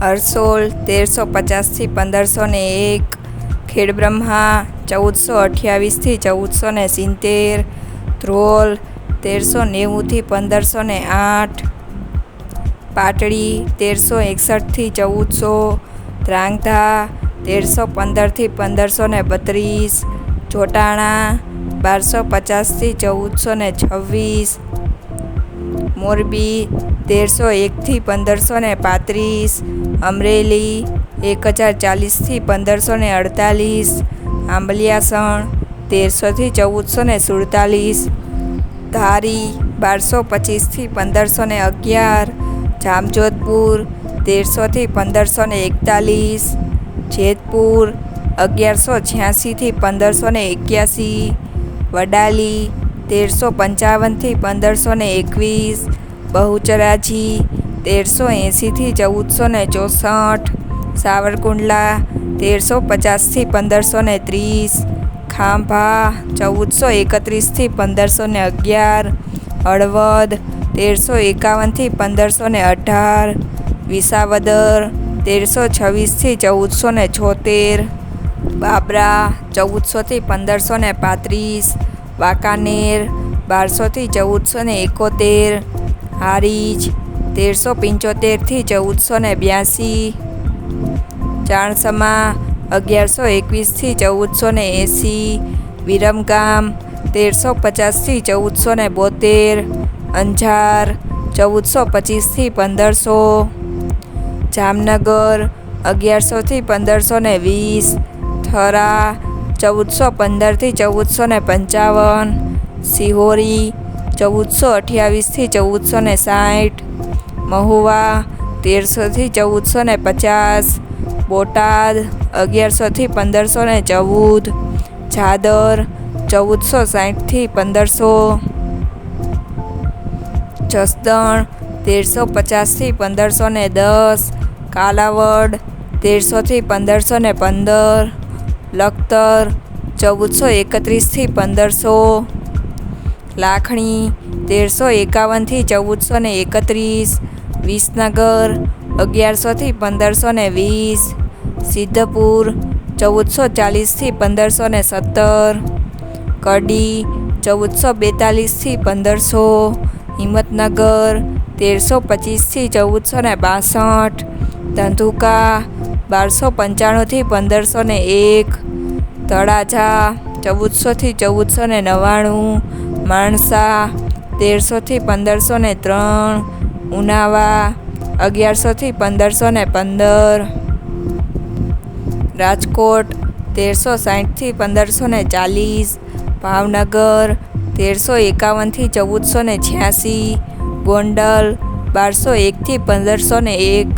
હરસોલ તેરસો પચાસથી પંદરસો ને એક, ખેડબ્રહ્મા ચૌદસો અઠ્યાવીસથી ચૌદસો ને સિત્તેર, ધ્રોલ તેરસો નેવુંથી પંદરસો ને આઠ પાટડી તેરસો એકસઠથી ચૌદસો ધ્રાંગધા તેરસો પંદરથી પંદરસો ને બત્રીસ જોટાણા બારસો પચાસથી ચૌદસો ને છવ્વીસ મોરબી તેરસો એકથી પંદરસો ને પાંત્રીસ, અમરેલી એક હજાર ચાલીસથી પંદરસો ને અડતાલીસ, આંબલિયાસણ તેરસોથી ચૌદસો ને સુડતાલીસ, ધારી બારસો પચીસથી પંદરસો ને અગિયાર, જામજોધપુર તેરસોથી પંદરસો ને એકતાલીસ, જેતપુર અગિયારસો છ્યાસીથી પંદરસો ને એક્યાસી, વડાલી તેરસો પંચાવનથી પંદરસો ને એકવીસ, બહુચરાજી તેરસો એંસીથી ચૌદસો ને ચોસઠ, સાવરકુંડલા તેરસો પચાસથી પંદરસો ને ત્રીસ, ખાંભા ચૌદસો એકત્રીસથી પંદરસો ને અગિયાર, હળવદ તેરસો એકાવનથી પંદરસો ને અઢાર, વિસાવદર તેરસો છવ્વીસથી ચૌદસો ને છોતેર, બાબરા ચૌદસોથી પંદરસો ને પાંત્રીસ વાંકાનેર, બારસોથી ચૌદસો ને એકોતેર, હારીજ, તેરસો પંચોતેરથી ચૌદસો ને બ્યાસી, ચાણસમા, અગિયારસો એકવીસથી ચૌદસો ને એંસી, વિરમગામ, તેરસો પચાસથી ચૌદસો ને બોતેર, અંજાર, ચૌદસો પચીસથી પંદરસો, જામનગર અગિયારસોથી પંદરસો ને વીસ, થરા ચૌદસો પંદરથી ચૌદસો ને પંચાવન. સિહોરી, ચૌદસો અઠ્યાવીસથી ચૌદસો ને સાઠ. મહુવા, તેરસોથી ચૌદસો ને પચાસ. બોટાદ, અગિયારસોથી પંદરસો ને ચૌદ. જાદર, ચૌદસો સાઠથી પંદરસો. જસદણ, તેરસો પચાસથી પંદરસો ને દસ. કાલાવડ, તેરસોથી પંદરસો ને પંદર. લખતર ચૌદસો એકત્રીસથી પંદરસો, લાખણી તેરસો એકાવનથી ચૌદસો ને એકત્રીસ, વિસનગર અગિયારસોથી પંદરસો ને વીસ, સિદ્ધપુર ચૌદસો ચાલીસથી પંદરસો ને સત્તર કડી ચૌદસો બેતાલીસથી પંદરસો, હિંમતનગર તેરસો પચીસથી ચૌદસો ને બાસઠ, ધંધુકા બારસો પંચાણુંથી પંદરસો ને એક. તળાજા ચૌદસોથી ચૌદસો ને નવ્વાણું. માણસા તેરસોથી પંદરસો ને ત્રણ. ઉનાવા અગિયારસોથી પંદરસો ને પંદર. રાજકોટ તેરસો સાઠથી પંદરસો ને ચાલીસ. ભાવનગર તેરસો એકાવનથી ચૌદસો ને છ્યાસી. ગોંડલ બારસો એકથી પંદરસો ને એક.